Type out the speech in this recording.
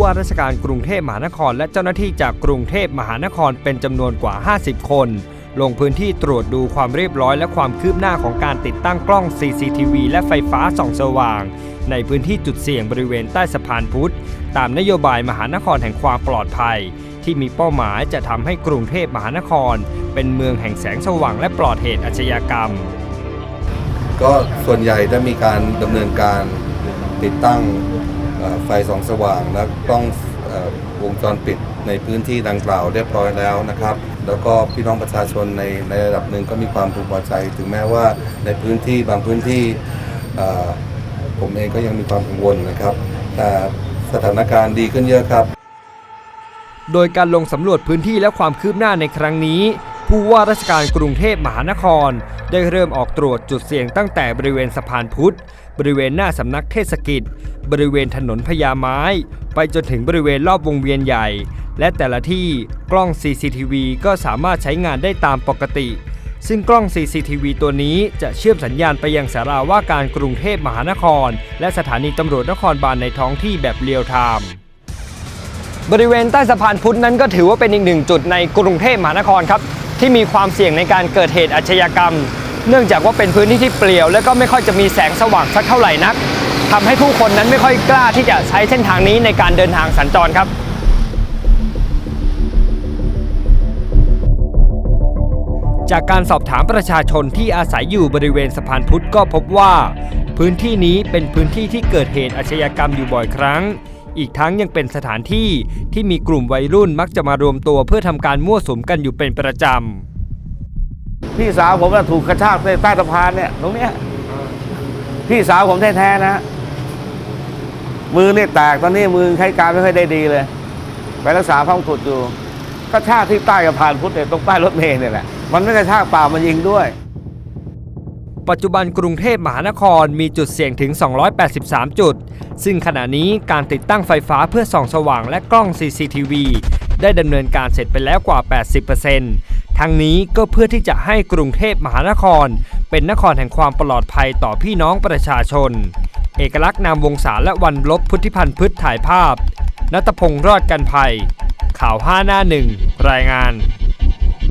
ว่าราชการกรุงเทพมหานคร และเจ้าหน้าที่จากกรุงเทพมหานครเป็นจำนวนกว่า 50 คน ลงพื้นที่ตรวจดูความเรียบร้อยและความคืบหน้าของการติดตั้งกล้อง CCTV และไฟฟ้าส่องสว่าง ในพื้นที่จุดเสี่ยงบริเวณใต้สะพานพุทธ ตามนโยบายมหานครแห่งความปลอดภัย ที่มีเป้าหมายจะทำให้กรุงเทพมหานคร เป็นเมืองแห่งแสงสว่างและปลอดเหตุอาชญากรรม ก็ส่วนใหญ่ได้มีการดำเนินการติดตั้ง ไฟสองสว่างและกล้องวงจรปิดในพื้นที่ดังกล่าวเรียบร้อยแล้วนะครับ แล้วก็พี่น้องประชาชนในในระดับหนึ่งก็มีความพึงพอใจ ถึงแม้ว่าในพื้นที่บางพื้นที่ผมเองก็ยังมีความกังวลนะครับ แต่สถานการณ์ดีขึ้นเยอะครับ โดยการลงสำรวจพื้นที่และความคืบหน้าในครั้งนี้ ผู้ว่าราชการกรุงเทพมหานคร ได้เริ่มออกตรวจจุดเสี่ยงตั้งแต่บริเวณสะพานพุทธ บริเวณหน้าสำนักเทศกิจ บริเวณถนนพญาไม้ ไปจนถึงบริเวณรอบวงเวียนใหญ่ และแต่ละที่กล้อง CCTV ก็สามารถใช้งานได้ตามปกติ ซึ่งกล้อง CCTV ตัวนี้จะเชื่อมสัญญาณไปยังสาราว่าการกรุงเทพมหานคร และสถานีตำรวจนครบาลในท้องที่แบบเรียลไทม์บริเวณใต้สะพานพุทธนั้นก็ถือว่าเป็นอีกหนึ่งจุดในกรุงเทพมหานครครับ ที่มีความเสี่ยงในการเกิดเหตุอาชญากรรม เนื่องจากว่าเป็นพื้นที่ที่เปลี่ยว และก็ไม่ค่อยจะมีแสงสว่างสักเท่าไหร่นักทำให้ผู้คนนั้นไม่ค่อยกล้าที่จะใช้เส้นทางนี้ในการเดินทางสัญจรครับจากการสอบถามประชาชนที่อาศัยอยู่บริเวณสะพานพุทธก็พบว่า พื้นที่นี้เป็นพื้นที่ที่เกิดเหตุอาชญากรรมอยู่บ่อยครั้ง อีกทั้งยังเป็นสถานที่ที่มีกลุ่มวัยรุ่นมักจะมารวมตัวเพื่อทำการมั่วสุมกันอยู่เป็นประจำ พี่สาวผมถูกกระชากใต้ใต้สะพานเนี่ยตรงเนี้ยพี่สาวผมแท้ๆนะ มือเนี่ยแตกตอนนี้มือใช้การไม่ค่อยได้ดีเลย ไปรักษาพ้องขุดอยู่กระชากที่ใต้สะพานพุทธเนี่ยตรงป้ายรถเมล์เนี่ยแหละมันไม่กระชากเปล่ามันยิงด้วย ปัจจุบันกรุงเทพมหานครมีจุดเสี่ยงถึง 283 จุด ซึ่งขณะนี้การติดตั้งไฟฟ้าเพื่อส่องสว่างและกล้อง CCTV ได้ดำเนินการเสร็จไปแล้วกว่า 80%ทั้งนี้ก็เพื่อที่จะให้กรุงเทพมหานคร เป็นนครแห่งความปลอดภัยต่อพี่น้องประชาชน เอกลักษณ์นามวงศาและวันลบพุทธิพันธ์พืชถ่ายภาพนัตพงษ์รอดกันภัย ข่าว 5 หน้าหนึ่งรายงาน